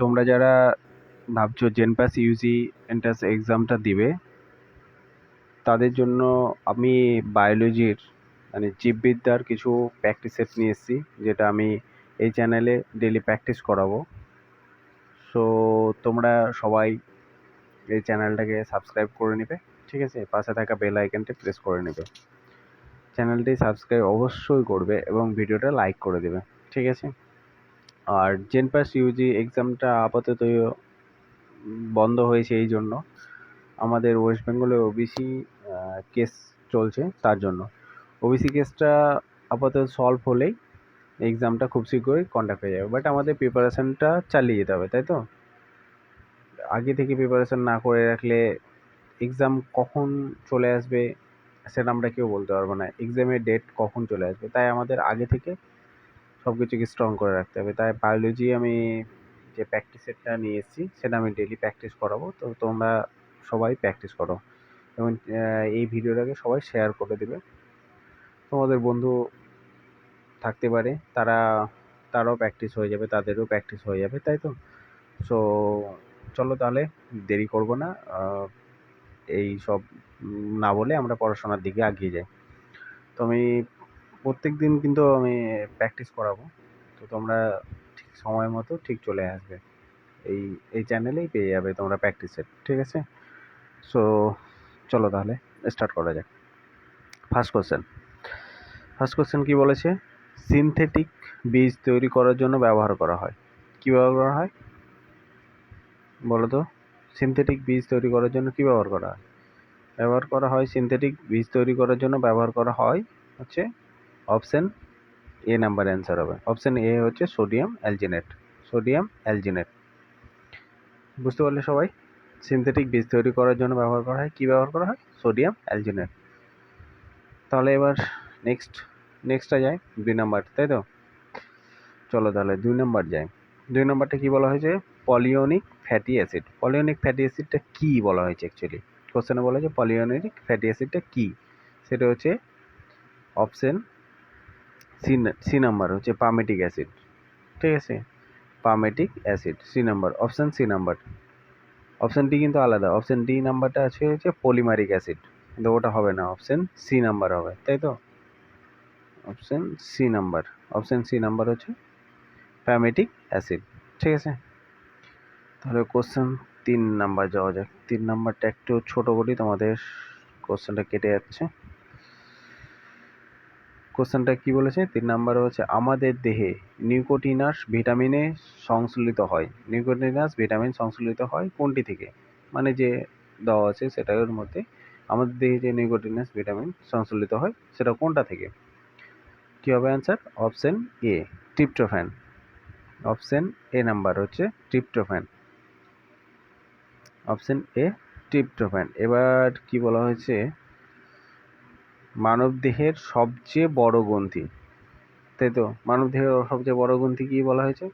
তোমরা যারা ভাবছ জেনপাস ইউজি এন্ট্রান্স এক্সামটা দিবে, তাদের জন্য আমি বায়োলজির মানে জীববিদ্যার কিছু প্র্যাকটিস সেট নিয়ে এসেছি, যেটা আমি এই চ্যানেলে ডেলি প্র্যাকটিস করাবো। সো তোমরা সবাই এই চ্যানেলটাকে সাবস্ক্রাইব করে নেবে, ঠিক আছে? পাশে থাকা বেল আইকনটি প্রেস করে নেবে। চ্যানেলটি সাবস্ক্রাইব অবশ্যই করবে এবং ভিডিওটা লাইক করে দেবে, ঠিক আছে? আর জেন জেনপাস ইউজি এক্সামটা আপাতত বন্ধ হয়েছে এই জন্য। আমাদের ওয়েস্ট বেঙ্গলে ওবিসি কেস চলছে তার জন্য। ওবিসি কেসটা আপাতত সলভ হলেই এক্সামটা খুব শীঘ্রই কন্ডাক্ট হয়ে যাবে। বাট আমাদের প্রিপারেশানটা চালিয়ে যেতে হবে, তাই তো? আগে থেকে প্রিপারেশান না করে রাখলে এক্সাম কখন চলে আসবে, সেটা আমরা কেউ বলতে পারব না। এক্সামের ডেট কখন চলে আসবে, তাই আমাদের আগে থেকে সব কিছুকে স্ট্রং করে রাখতে হবে। তাই বায়োলজি আমি যে প্র্যাকটিস সেটটা নিয়ে এসেছি, সেটা আমি ডেলি প্র্যাকটিস করাবো। তো তোমরা সবাই প্র্যাকটিস করো। এবং এই ভিডিওটাকে সবাই শেয়ার করে দেবে। তোমাদের বন্ধু থাকতে পারে, তারা, তারাও প্র্যাকটিস হয়ে যাবে, তাদেরও প্র্যাকটিস হয়ে যাবে, তাই তো? সো চলো তাহলে দেরি করব না। এই সব না বলে আমরা পড়াশোনার দিকে এগিয়ে যাই। তো আমি প্রত্যেক দিন কিন্তু আমি প্র্যাকটিস করাবো। তো তোমরা ঠিক সময় মতো ঠিক চলে আসবে। এই এই চ্যানেলেই পেয়ে যাবে তোমরা প্র্যাকটিসের ঠিক আছে? সো চলো তাহলে স্টার্ট করা যাক। ফার্স্ট কোশ্চেন ফার্স্ট কোশ্চেন কী বলেছে? সিনথেটিক বীজ তৈরি করার জন্য ব্যবহার করা হয়। কী ব্যবহার করা হয়? বলো তো। সিনথেটিক বীজ তৈরি করার জন্য কী ব্যবহার করা হয়? ব্যবহার করা হয় সিনথেটিক বীজ তৈরি করার জন্য ব্যবহার করা হয় হচ্ছে অপশান এ নাম্বার অ্যান্সার হবে। অপশান এ হচ্ছে সোডিয়াম অ্যালজিনেট। Sodium alginate. বুঝতে পারলে সবাই? সিনথেটিক বীজ তৈরি করার জন্য ব্যবহার করা হয়। কী ব্যবহার করা হয়? Sodium alginate. তাহলে এবার নেক্সট নেক্সটটা যায় দুই নাম্বার, তাই তো? চলো তাহলে দুই নাম্বার যাই দুই নাম্বারটা কী বলা হয়েছে? Polyenoic fatty acid. Polyenoic fatty অ্যাসিডটা কী বলা হয়েছে অ্যাকচুয়ালি কোশ্চেনে বলা হয়েছে পলিওনিক ফ্যাটি অ্যাসিডটা কী? সেটা হচ্ছে অপশন সি সি নাম্বার হচ্ছে পামেটিক অ্যাসিড ঠিক আছে? Palmitic acid C number option C number option D কিন্তু আলাদা অপশান ডি নাম্বারটা আছে হচ্ছে পলিমারিক অ্যাসিড কিন্তু ওটা হবে না অপশান সি নাম্বার হবে, তাই তো? Option C number option C number হচ্ছে প্যামেটিক অ্যাসিড ঠিক আছে? তাহলে কোশ্চেন তিন নাম্বার যাওয়া যাক, তিন নাম্বারটা একটু ছোটো করি তোমাদের কোশ্চেনটা কেটে যাচ্ছে। কোশ্চেনটা কি বলেছে? তিন নাম্বার হচ্ছে, আমাদের দেহে নিউকোটিনাস ভিটামিনে সংশ্লিত হয়। নিউকোটিনাস ভিটামিন সংশ্লিত হয় কোনটি থেকে? মানে যে দেওয়া আছে সেটার মধ্যে আমাদের দেহে যে নিউকোটিনাস ভিটামিন সংশ্লিত হয় সেটা কোনটা থেকে? কী হবে answer option A tryptophan option A number হচ্ছে ট্রিপ্টোফ্যান অপশান এ ট্রিপ্টোফ্যান এবার কি বলা হয়েছে? মানবদেহের সবচেয়ে বড় গ্রন্থি। তাই তো? মানবদেহের সবচেয়ে বড় গ্রন্থি কী বলা হয়েছে?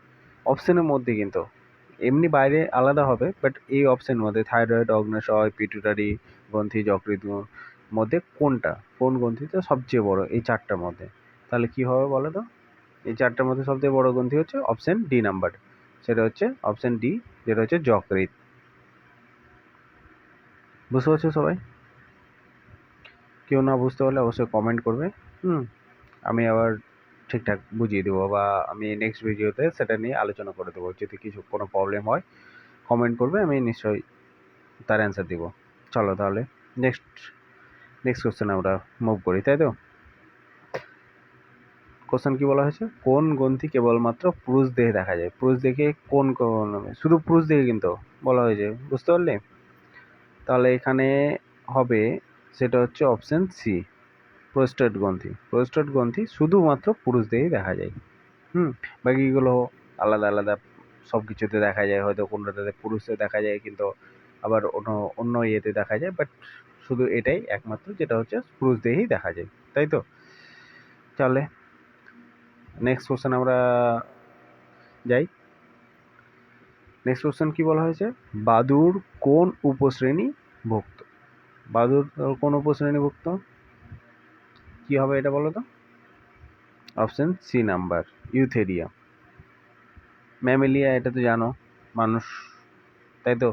অপশানের মধ্যে কিন্তু। এমনি বাইরে আলাদা হবে বাট এই অপশানের মধ্যে থাইরয়েড, অগ্নাশয়, পিটুটারি, গ্রন্থি যকৃত মধ্যে কোনটা? কোন গ্রন্থিটা সবচেয়ে বড়? এই চারটার মধ্যে। তাহলে কি হবে বলো তো? এই চারটার মধ্যে সবচেয়ে বড় গ্রন্থি হচ্ছে অপশান ডি নাম্বার। সেটা হচ্ছে অপশান ডি, যেটা হচ্ছে যকৃত বুঝতে পারছ সবাই? কেউ না বুঝতে পারলে অবশ্যই কমেন্ট করবে। হুম। আমি আবার ঠিকঠাক বুঝিয়ে দেবো বা আমি নেক্সট ভিডিওতে সেটা নিয়ে আলোচনা করে দেবো। যদি কিছু কোনো প্রবলেম হয় কমেন্ট করবে আমি নিশ্চয়ই তার অ্যান্সার দিব। চলো তাহলে নেক্সট নেক্সট কোশ্চেন আমরা মুভ করি তাই তো? কোশ্চেন কি বলা হয়েছে? কোন গ্রন্থি কেবলমাত্র পুরুষ দেহে দেখা যায়? পুরুষ দেখে কোন শুধু পুরুষ দেখে কিন্তু বলা হয়েছে বুঝতে পারলে? তাহলে এখানে হবে সেটা হচ্ছে অপশান সি প্রোস্টেট গ্রন্থি। প্রোস্টেট গ্রন্থি শুধুমাত্র পুরুষদেরই দেখা যায়। হুম, বাকিগুলো আলাদা আলাদা সব কিছুতে দেখা যায়, হয়তো কোনোটাতে পুরুষে দেখা যায়, কিন্তু আবার অন্য অন্য ইয়েতে দেখা যায় বাট শুধু এটাই একমাত্র, যেটা হচ্ছে পুরুষদেরই দেখা যায়, তাই তো? তাহলে নেক্সট কোশ্চেন আমরা যাই। নেক্সট কোশ্চেন কী বলা হয়েছে? বাদুর কোন উপশ্রেণী ভুক্ত? বাদুর কোন উপশ্রেণীভুক্ত কী হবে এটা বলো তো? Option C number Eutheria Mammalia এটা তো জানো, মানুষ, তাই তো?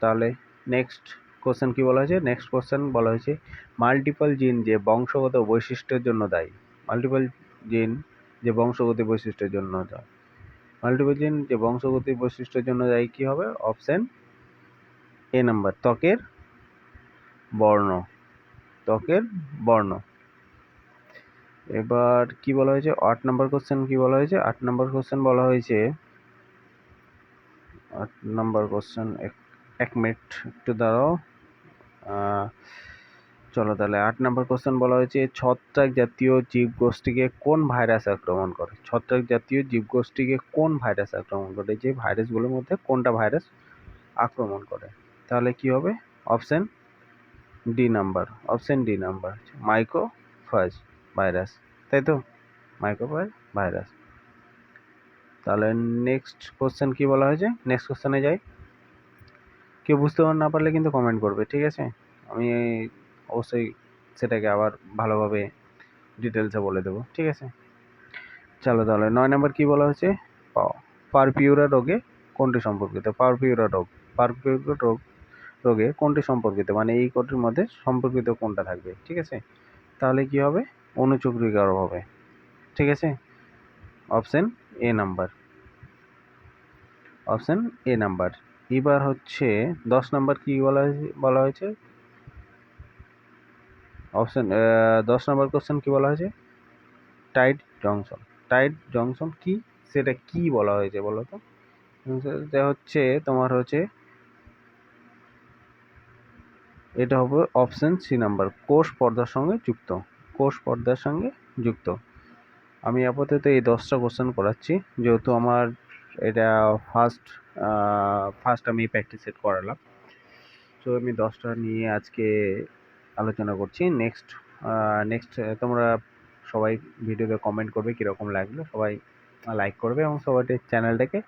তাহলে নেক্সট কোশ্চেন কি বলা হয়েছে? নেক্সট কোশ্চেন বলা হয়েছে মাল্টিপল জিন যে বংশগত বৈশিষ্ট্যের জন্য দায়ী। মাল্টিপল জিন যে বংশগত বৈশিষ্ট্যের জন্য দায়ী। মাল্টিপল জিন যে বংশগত বৈশিষ্ট্যের জন্য দায়ী কি হবে? অপশন এ নাম্বার ত্বকের বর্ণ ত্বকের বর্ণ। এবার কি বলা হয়েছে? আট নাম্বার কোশ্চেন কি বলা হয়েছে? আট নাম্বার কোশ্চেন বলা হয়েছে, আট নাম্বার কোশ্চেন এক মিনিট একটু দাঁড়াও। চলো তাহলে আট নাম্বার কোশ্চেন বলা হয়েছে, ছত্রাক জাতীয় জীবগোষ্ঠীকে কোন ভাইরাস আক্রমণ করে? ছত্রাক জাতীয় জীবগোষ্ঠীকে কোন ভাইরাস আক্রমণ করে? যে ভাইরাসগুলোর মধ্যে কোনটা ভাইরাস আক্রমণ করে? তাহলে কি হবে? Option D number option D number microphage virus তাই তো? মাইক্রোফাজ ভাইরাস তাহলে নেক্সট কোশ্চেন কি বলা হয়েছে? নেক্সট কোশ্চেনে যাই। কেউ বুঝতে না পারলে কিন্তু কমেন্ট করবে, ঠিক আছে? আমি অবশ্যই সেটাকে আবার ভালোভাবে ডিটেলসে বলে দেবো, ঠিক আছে? চলো তাহলে নয় নম্বর কি বলা হয়েছে? পারপিউরা রোগে কোনটি সম্পর্কিত? পারপিউরা রোগ। পারপিউরা রোগ রোগে কোনটি সম্পর্কিত? মানে এই কোটির মধ্যে সম্পর্কিত কোনটা থাকবে? ঠিক আছে? তাহলে কি হবে? অনুচক্রিকার হবে। ঠিক আছে? Option A number. Option A number. এবার হচ্ছে দশ নাম্বার কি বলা হয়েছে বলা হয়েছে? অপশান দশ নম্বর কোশ্চেন কি বলা হয়েছে? Tight junction. টাইট জংশন কি? সেটা কি বলা হয়েছে বলো তো? হচ্ছে তোমার হচ্ছে এটা হবে অপশান সি নাম্বার কোষ পর্দার সঙ্গে যুক্ত, কোষ পর্দার সঙ্গে যুক্ত। আমি আপাতত এই দশটা কোশ্চেন করাচ্ছি, যেহেতু আমার এটা ফার্স্ট ফার্স্ট আমি প্র্যাকটিস সেট করালাম। তো আমি দশটা নিয়ে আজকে আলোচনা করছি। নেক্সট নেক্সট তোমরা সবাই ভিডিওতে কমেন্ট করবে কীরকম লাগল। সবাই লাইক করবে এবং সবাই চ্যানেলটাকে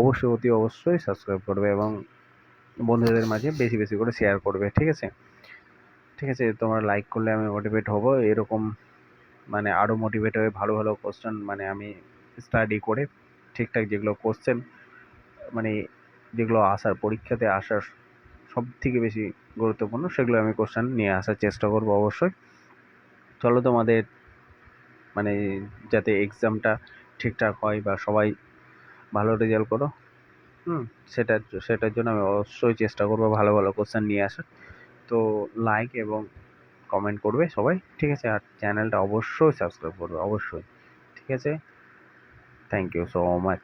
অবশ্যই, অতি অবশ্যই সাবস্ক্রাইব করবে এবং বন্ধুদের মাঝে বেশি বেশি করে শেয়ার করবে, ঠিক আছে? ঠিক আছে, তোমরা লাইক করলে আমি মোটিভেট হব। এরকম মানে আরও মোটিভেট হয়ে ভালো ভালো কোশ্চেন মানে আমি স্টাডি করে ঠিকঠাক যেগুলো কোশ্চেন মানে যেগুলো আসার, পরীক্ষাতে আসার সব থেকে বেশি গুরুত্বপূর্ণ সেগুলো আমি কোশ্চেন নিয়ে আসার চেষ্টা করব অবশ্যই। চলো তোমাদের মানে যাতে এক্সামটা ঠিকঠাক হয় বা সবাই ভালো রেজাল্ট করো। হুম। সেটার সেটার জন্য আমি অবশ্যই চেষ্টা করব ভালো ভালো কোশ্চেন নিয়ে আসার। তো লাইক এবং কমেন্ট করবে সবাই, ঠিক আছে? আর চ্যানেলটা অবশ্যই সাবস্ক্রাইব করবে, অবশ্যই, ঠিক আছে? Thank you so much